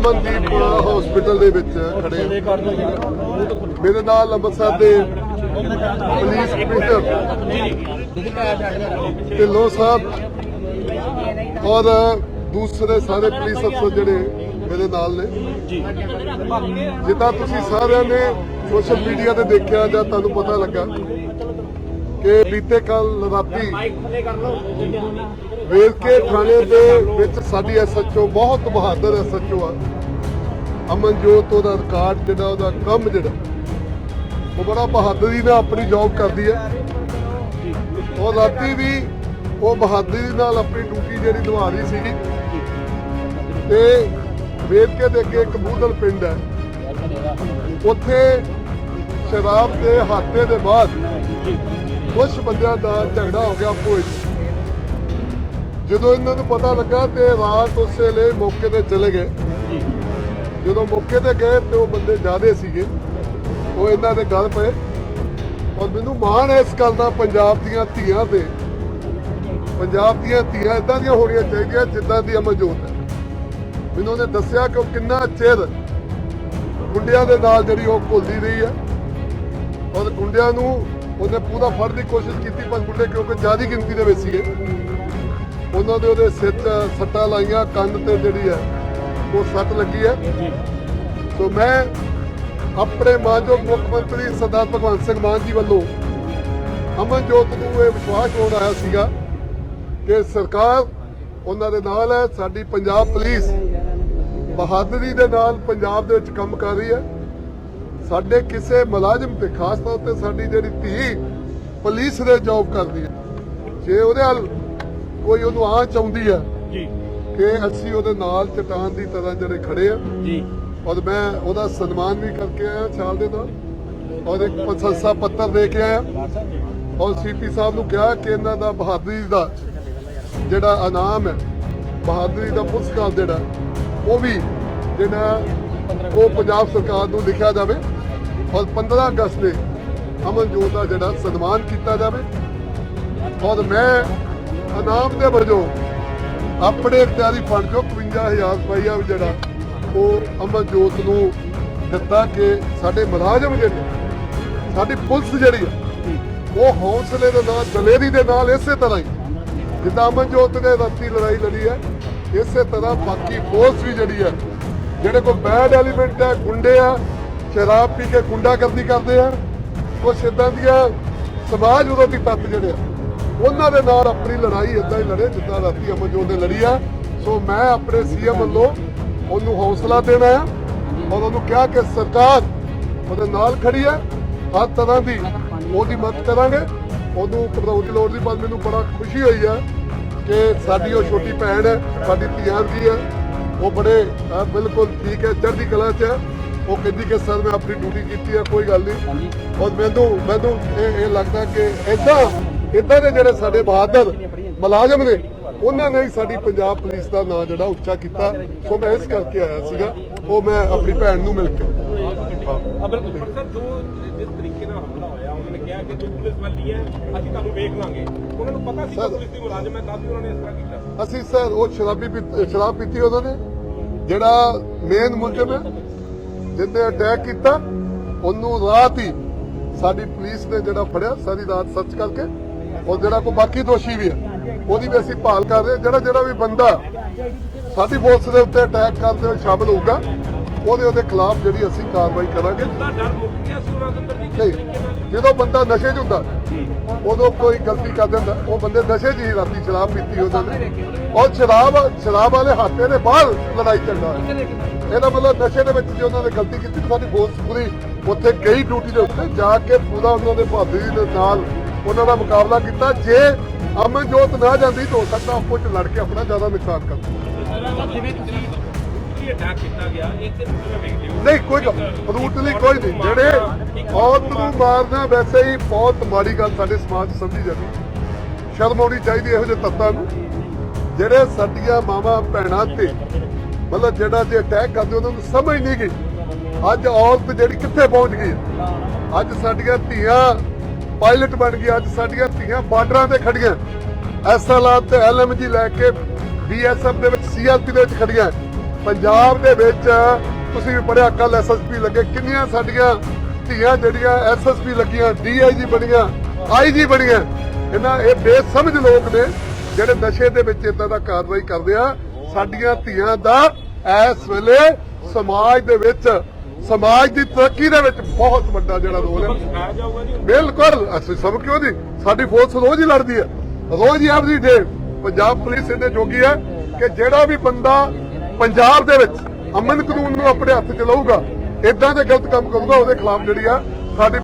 Amandeep hospital ਦੇ ਵਿੱਚ ਖੜੇ ਹਾਂ। ਮੇਰੇ ਨਾਲ ਅੰਮ੍ਰਿਤਸਰ ਦੇ ਪੁਲਿਸ ਕਮਿਸ਼ਨਰ ਢਿੱਲੋਂ ਸਾਹਿਬ ਔਰ ਦੂਸਰੇ ਸਾਰੇ ਪੁਲਿਸ ਅਫਸਰ ਜਿਹੜੇ ਮੇਰੇ ਨਾਲ ਨੇ ਜਿੱਦਾਂ ਤੁਸੀਂ ਸਾਰਿਆਂ ਨੇ ਸੋਸ਼ਲ ਮੀਡੀਆ ਤੇ ਦੇਖਿਆ ਜਾਂ ਤੁਹਾਨੂੰ ਪਤਾ ਲੱਗਾ ਕਿ ਬੀਤੇ ਕੱਲ ਰਾਤੀ ਵੇਰਕੇ ਥਾਣੇ ਦੇ ਵਿੱਚ ਸਾਡੀ ਐਸਐਚਓ ਬਹੁਤ ਬਹਾਦਰ ਐਸਐਚਓ ਆ। ਅਮਨਜੋਤ ਉਹਦਾ ਰਿਕਾਰਡ ਜਿਹੜਾ ਉਹਦਾ ਕੰਮ ਜਿਹੜਾ ਉਹ ਬੜਾ ਬਹਾਦਰੀ ਨਾਲ ਆਪਣੀ ਜੌਬ ਕਰਦੀ ਹੈ। ਉਹ ਰਾਤੀ ਵੀ ਉਹ ਬਹਾਦਰੀ ਨਾਲ ਆਪਣੀ ਡਿਊਟੀ ਜਿਹੜੀ ਨਿਭਾ ਰਹੀ ਸੀਗੀ ਤੇ ਵੇਰਕੇ ਦੇ ਅੱਗੇ ਇੱਕ ਬੂਦਲ ਪਿੰਡ ਹੈ। ਉੱਥੇ ਸ਼ਰਾਬ ਦੇ ਹਾਤੇ ਦੇ ਬਾਅਦ ਕੁਝ ਬੰਦਿਆਂ ਦਾ ਝਗੜਾ ਹੋ ਗਿਆ ਆਪੋ ਜਦੋਂ ਇਹਨਾਂ ਨੂੰ ਪਤਾ ਲੱਗਾ ਤੇ ਰਾਤ ਉਸੇ ਵੇਲੇ ਮੌਕੇ ਤੇ ਚਲੇ ਗਏ। ਜਦੋਂ ਮੌਕੇ ਤੇ ਗਏ ਤੇ ਉਹ ਬੰਦੇ ਜ਼ਿਆਦੇ ਸੀਗੇ। ਉਹ ਇਹਨਾਂ ਦੇ ਗੱਲ ਪਏ। ਔਰ ਮੈਨੂੰ ਮਾਣ ਹੈ ਇਸ ਗੱਲ ਦਾ ਪੰਜਾਬ ਦੀਆਂ ਧੀਆਂ ਤੇ। ਪੰਜਾਬ ਦੀਆਂ ਧੀਆਂ ਇਦਾਂ ਦੀਆਂ ਹੋਣੀਆਂ ਚਾਹੀਦੀਆਂ ਜਿੱਦਾਂ ਦੀ ਅਮਰਜੋਤ ਹੈ ਮੈਨੂੰ ਉਹਨੇ ਦੱਸਿਆ ਕਿ ਉਹ ਕਿੰਨਾ ਚਿਰ ਗੁੰਡਿਆਂ ਦੇ ਨਾਲ ਜਿਹੜੀ ਉਹ ਘੁਲਦੀ ਰਹੀ ਹੈ। ਔਰ ਗੁੰਡਿਆਂ ਨੂੰ ਉਹਨੇ ਪੂਰਾ ਫੜਨ ਦੀ ਕੋਸ਼ਿਸ਼ ਕੀਤੀ ਪਰ ਗੁੰਡੇ ਕਿਉਂਕਿ ਜ਼ਿਆਦੀ ਗਿਣਤੀ ਦੇ ਵਿੱਚ ਸੀਗੇ ਉਹਨਾਂ ਦੇ ਉਹਦੇ ਸਿਰ 'ਚ ਸੱਟਾਂ ਲਾਈਆਂ ਕੰਨ ਤੇ ਜਿਹੜੀ ਹੈ ਉਹ ਸੱਟ ਲੱਗੀ ਹੈ। ਸੋ ਮੈਂ ਆਪਣੇ ਮਾਨਯੋਗ ਮੁੱਖ ਮੰਤਰੀ ਸਰਦਾਰ ਭਗਵੰਤ ਸਿੰਘ ਮਾਨ ਜੀ ਵੱਲੋਂ ਅਮਨਜੋਤ ਨੂੰ ਇਹ ਵਿਸ਼ਵਾਸ ਹੋਣ ਆਇਆ ਸੀਗਾ ਕਿ ਸਰਕਾਰ ਉਹਨਾਂ ਦੇ ਨਾਲ ਹੈ ਸਾਡੀ ਪੰਜਾਬ ਪੁਲਿਸ ਬਹਾਦਰੀ ਦੇ ਨਾਲ ਪੰਜਾਬ ਦੇ ਵਿੱਚ ਕੰਮ ਕਰ ਰਹੀ ਹੈ। ਸਾਡੇ ਕਿਸੇ ਮੁਲਾਜ਼ਮ ਤੇ ਖਾਸ ਤੌਰ ਤੇ ਸਾਡੀ ਜਿਹੜੀ ਧੀ ਪੁਲਿਸ ਦੇ ਜੌਬ ਕਰਦੀ ਹੈ। ਜੇ ਉਹਦੇ ਨਾਲ ਕੋਈ ਉਹਨੂੰ ਆ ਚਾਹੁੰਦੀ ਹੈ ਜੀ। ਕਿ ਅਸੀਂ ਉਹਦੇ ਨਾਲ ਚਟਾਨ ਦੀ ਤਰ੍ਹਾਂ ਜਿਹੜੇ ਖੜੇ ਆ ਜੀ। ਔਰ ਮੈਂ ਉਹਦਾ ਸਨਮਾਨ ਵੀ ਕਰਕੇ ਆਇਆ ਸਾਲ ਦੇ ਨਾਲ ਔਰ ਇੱਕ ਪ੍ਰਸ਼ੰਸਾ ਪੱਤਰ ਦੇ ਕੇ ਆਇਆ। ਔਰ ਸੀਪੀ ਸਾਹਿਬ ਨੂੰ ਕਿਹਾ ਕਿ ਇਹਨਾਂ ਦਾ ਬਹਾਦਰੀ ਦਾ ਜਿਹੜਾ ਇਨਾਮ ਹੈ ਬਹਾਦਰੀ ਦਾ ਪੁਰਸਕਾਰ ਜਿਹੜਾ ਉਹ ਵੀ ਜਿਹੜਾ ਉਹ ਪੰਜਾਬ ਸਰਕਾਰ ਨੂੰ ਲਿਖਿਆ ਜਾਵੇ। ਔਰ 15 ਅਗਸਤ ਦੇ ਅਮਨਜੋਤ ਦਾ ਜਿਹੜਾ ਸਨਮਾਨ ਕੀਤਾ ਜਾਵੇ। ਔਰ ਮੈਂ ਇਨਾਮ ਦੇ ਵਜੋਂ ਆਪਣੇ ਇਖਤਿਆਰੀ ਫੰਡ ਚੋਂ 51000 ਰੁਪਇਆ ਵੀ ਜਿਹੜਾ ਉਹ ਅਮਨਜੋਤ ਨੂੰ ਦਿੱਤਾ ਕਿ ਸਾਡੇ ਮੁਲਾਜ਼ਮ ਜਿਹੜੇ ਸਾਡੀ ਪੁਲਿਸ ਜਿਹੜੀ ਉਹ ਹੌਸਲੇ ਦੇ ਨਾਲ, ਦਲੇਰੀ ਦੇ ਨਾਲ ਇਸੇ ਤਰ੍ਹਾਂ ਹੀ ਜਿੱਦਾਂ ਅਮਨਜੋਤ ਨੇ ਰਾਤੀ ਲੜਾਈ ਲੜੀ ਹੈ, ਇਸੇ ਤਰ੍ਹਾਂ ਬਾਕੀ ਫੋਰਸ ਵੀ ਜਿਹੜੀ ਹੈ, ਜਿਹੜੇ ਕੋਲ ਬੈਡ ਐਲੀਮੈਂਟ ਹੈ, ਗੁੰਡੇ ਆ ਸ਼ਰਾਬ ਪੀ ਕੇ ਗੁੰਡਾਗਰਦੀ ਕਰਦੇ ਆ, ਕੁਛ ਇਦਾਂ ਦੀਆਂ ਸਮਾਜ ਵਿਰੋਧੀ ਤੱਤ ਜਿਹੜੇ ਆ। ਉਹਨਾਂ ਦੇ ਨਾਲ ਆਪਣੀ ਲੜਾਈ ਇਦਾਂ ਹੀ ਲੜੇ, ਜਿੱਦਾਂ ਰਾਤੀ ਅਮਨਜੋਤ ਨੇ ਲੜੀ ਆ। ਸੋ ਮੈਂ ਆਪਣੇ ਸੀਐਮ ਵੱਲੋਂ ਉਹਨੂੰ ਹੌਸਲਾ ਦੇਣਾ ਆ ਔਰ ਉਹਨੂੰ ਕਿਹਾ ਕਿ ਸਰਕਾਰ ਉਹਦੇ ਨਾਲ ਖੜੀ ਹੈ ਹਰ ਤਰ੍ਹਾਂ ਦੀ ਉਹਦੀ ਮਦਦ ਕਰਾਂਗੇ। ਉਹਨੂੰ ਪ੍ਰਧਾਨ ਦੀ ਲੋੜ ਦੀ ਪਰ ਮੈਨੂੰ ਬੜਾ ਖੁਸ਼ੀ ਹੋਈ ਹੈ ਕਿ ਸਾਡੀ ਉਹ ਛੋਟੀ ਭੈਣ ਹੈ ਸਾਡੀ ਧੀਆਂ ਦੀ ਹੈ ਉਹ ਬੜੇ ਬਿਲਕੁਲ ਠੀਕ ਹੈ ਚੜ੍ਹਦੀ ਕਲਾ 'ਚ ਹੈ ਉਹ ਕਹਿੰਦੀ ਕਿ ਸਰ ਮੈਂ ਆਪਣੀ ਡਿਊਟੀ ਕੀਤੀ ਹੈ ਕੋਈ ਗੱਲ ਨਹੀਂ। ਔਰ ਮੈਨੂੰ ਮੈਨੂੰ ਇਹ ਇਹ ਲੱਗਦਾ ਕਿ ਇਦਾਂ ਇਦਾਂ ਦੇ ਜਿਹੜੇ ਸਾਡੇ ਬਹਾਦਰ ਮੁਲਾਜ਼ਮ ਨੇ ਉਹਨਾਂ ਨੇ ਹੀ ਸਾਡੀ ਪੰਜਾਬ ਪੁਲਿਸ ਦਾ ਨਾਂ ਜਿਹੜਾ ਉੱਚਾ ਕੀਤਾ। ਸੋ ਮੈਂ ਇਸ ਕਰਕੇ ਆਇਆ ਸੀਗਾ ਉਹ ਮੈਂ ਆਪਣੀ ਭੈਣ ਨੂੰ ਮਿਲ ਕੇ। ਹਾਂ। ਅਬਲ ਸਰ ਜੋ ਜਿਸ ਤਰੀਕੇ ਨਾਲ ਹਮਲਾ ਹੋਇਆ ਉਹਨਾਂ ਨੇ ਕਿਹਾ ਕਿ ਤੂੰ ਪੁਲਿਸ ਵਾਲੀ ਹੈ ਅਸੀਂ ਤੁਹਾਨੂੰ ਵੇਖ ਲਾਂਗੇ। ਉਹਨਾਂ ਨੂੰ ਪਤਾ ਸੀ ਕਿ ਸਰ- ਪੁਲਿਸ ਦੀ ਮੁਲਾਜ਼ਮ ਹੈ ਤਾਂ ਵੀ ਉਹਨਾਂ ਨੇ ਇਸ ਤਰ੍ਹਾਂ ਕੀਤਾ। ਅਸੀਂ ਸਰ ਉਹ ਸ਼ਰਾਬੀ ਸ਼ਰਾਬ ਪੀਤੀ ਉਹਨਾਂ ਨੇ। ਜਿਹੜਾ ਮੇਨ ਮੁਲਜ਼ਮ ਹੈ ਜਿਹਨੇ ਅਟੈਕ ਕੀਤਾ ਉਹਨੂੰ ਰਾਤ ਹੀ ਸਾਡੀ ਪੁਲਿਸ ਨੇ ਜਿਹੜਾ ਫੜਿਆ ਸਾਰੀ ਰਾਤ ਸਰਚ ਕਰਕੇ। ਔਰ ਜਿਹੜਾ ਕੋਈ ਬਾਕੀ ਦੋਸ਼ੀ ਵੀ ਹੈ ਉਹਦੀ ਵੀ ਅਸੀਂ ਭਾਲ ਕਰ ਰਹੇ। ਜਿਹੜਾ ਜਿਹੜਾ ਵੀ ਬੰਦਾ ਸਾਡੀ ਫੋਰਸ ਦੇ ਉੱਤੇ ਅਟੈਕ ਕਰਦੇ ਹੋਏ ਸ਼ਾਮਲ ਹੋਊਗਾ ਉਹਦੇ ਉਹਦੇ ਖਿਲਾਫ ਜਿਹੜੀ ਅਸੀਂ ਕਾਰਵਾਈ ਕਰਾਂਗੇ। ਨਹੀਂ। ਜਦੋਂ ਬੰਦਾ ਨਸ਼ੇ 'ਚ ਹੁੰਦਾ ਉਦੋਂ ਕੋਈ ਗਲਤੀ ਕਰ ਦਿੰਦਾ। ਉਹ ਬੰਦੇ ਨਸ਼ੇ 'ਚ ਹੀ ਰਾਤੀ ਸ਼ਰਾਬ ਪੀਤੀ ਉਹਨਾਂ ਨੇ ਔਰ ਸ਼ਰਾਬ ਸ਼ਰਾਬ ਵਾਲੇ ਹਾਤੇ ਦੇ ਬਾਹਰ ਲੜਾਈ ਚੱਲਦਾ ਇਹਦਾ ਮਤਲਬ ਨਸ਼ੇ ਦੇ ਵਿੱਚ ਜੇ ਉਹਨਾਂ ਨੇ ਗਲਤੀ ਕੀਤੀ ਤਾਂ ਸਾਡੀ ਫੋਰਸ ਪੂਰੀ ਉੱਥੇ ਗਈ ਡਿਊਟੀ ਦੇ ਉੱਤੇ। ਜਾ ਕੇ ਪੂਰਾ ਉਹਨਾਂ ਦੇ ਬਹਾਦਰੀ ਦੇ ਨਾਲ ਉਹਨਾਂ ਦਾ ਮੁਕਾਬਲਾ ਕੀਤਾ। ਜੇ ਅਮਨਜੋਤ ਨਾ ਜਾਂਦੀ ਤਾਂ ਹੋ ਸਕਦਾ ਆਪੋ ਚ ਲੜ ਕੇ ਆਪਣਾ ਜ਼ਿਆਦਾ ਨੁਕਸਾਨ ਕਰਦਾ ਜਿਵੇਂ ਤੁਸੀਂ ਕੀ ਅਟੈਕ ਕੀਤਾ ਗਿਆ, ਇਹ ਤੇ ਵੇਖਦੇ ਹੋ ਨਹੀਂ, ਕੋਈ ਬਰੂਟਲੀ ਕੋਈ ਨਹੀਂ। ਜਿਹੜੇ ਔਰਤ ਨੂੰ ਮਾਰਨਾ ਵੈਸੇ ਹੀ ਬਹੁਤ ਮਾੜੀ ਗੱਲ ਸਾਡੇ ਸਮਾਜ ਸਮਝੀ ਜਾਂਦੀ। ਸ਼ਰਮ ਆਉਣੀ ਚਾਹੀਦੀ ਇਹੋ ਜਿਹੇ ਤੱਤਾਂ ਨੂੰ। ਜਿਹੜੇ ਸਾਡੀਆਂ ਮਾਵਾਂ, ਭੈਣਾਂ ਤੇ ਮਤਲਬ ਜਿਹੜਾ ਜੇ ਅਟੈਕ ਕਰਦੇ, ਉਹਨਾਂ ਨੂੰ ਸਮਝ ਨਹੀਂ ਗਈ। ਅੱਜ ਔਰਤ ਜਿਹੜੀ ਕਿੱਥੇ ਪਹੁੰਚ ਗਈ? ਅੱਜ ਸਾਡੀਆਂ ਧੀਆਂ ਪਾਇਲਟ ਬਣ ਗਈ ਅੱਜ ਸਾਡੀਆਂ ਧੀਆਂ ਬਾਰਡਰਾਂ ਤੇ ਖੜੀਆਂ। ਐਸਐਲਆਰ ਤੇ ਐਲਐਮਜੀ ਲੈ ਕੇ ਬੀਐਸਐਫ ਦੇ ਵਿੱਚ ਸੀਆਰਪੀ ਦੇ ਵਿੱਚ ਖੜੀਆਂ। ਪੰਜਾਬ ਦੇ ਵਿੱਚ ਤੁਸੀਂ ਵੀ ਪੜਿਆ ਕੱਲ ਐਸਐਸਪੀ ਲੱਗੇ, ਕਿੰਨੀਆਂ ਸਾਡੀਆਂ ਧੀਆਂ ਜਿਹੜੀਆਂ ਐਸਐਸਪੀ ਲੱਗੀਆਂ ਡੀਆਈਜੀ ਬਣੀਆਂ ਆਈਜੀ ਬਣੀਆਂ, ਇਹਨਾਂ ਇਹ ਬੇਸਮਝ ਲੋਕ ਨੇ, ਜਿਹੜੇ ਨਸ਼ੇ ਦੇ ਵਿੱਚ ਇਦਾਂ ਦਾ ਕਾਰਵਾਈ ਕਰਦੇ ਆ। ਸਾਡੀਆਂ ਧੀਆਂ ਦਾ ਇਸ ਵੇਲੇ ਸਮਾਜ ਦੇ ਵਿੱਚ, ਸਮਾਜ ਦੀ ਤਰੱਕੀ ਦੇ ਵਿੱਚ ਬਹੁਤ ਵੱਡਾ ਜਿਹੜਾ ਰੋਲ ਹੈ। ਬਿਲਕੁਲ, ਅਸੀਂ ਸਭ ਕਿਉਂ ਨਹੀਂ? ਸਾਡੀ ਫੋਰਸ ਰੋਜ਼ ਹੀ ਲੜਦੀ ਹੈ, ਰੋਜ਼ ਹੀ ਐਵਰੀ ਡੇ ਪੰਜਾਬ ਪੁਲਿਸ ਇਹਦੇ ਜੋਗੀ ਹੈ ਕਿ ਜਿਹੜਾ ਵੀ ਬੰਦਾ ਪੰਜਾਬ ਦੇ ਵਿੱਚ ਅਮਨ ਕਾਨੂੰਨ ਨੂੰ ਆਪਣੇ ਹੱਥ ਚ ਲਊਗਾ ਇਦਾਂ ਦੇ ਗਲਤ ਕੰਮ ਕਰੂਗਾ, ਉਹਦੇ ਖਿਲਾਫ ਜਿਹੜੀ ਆ, ਸਾਡੀ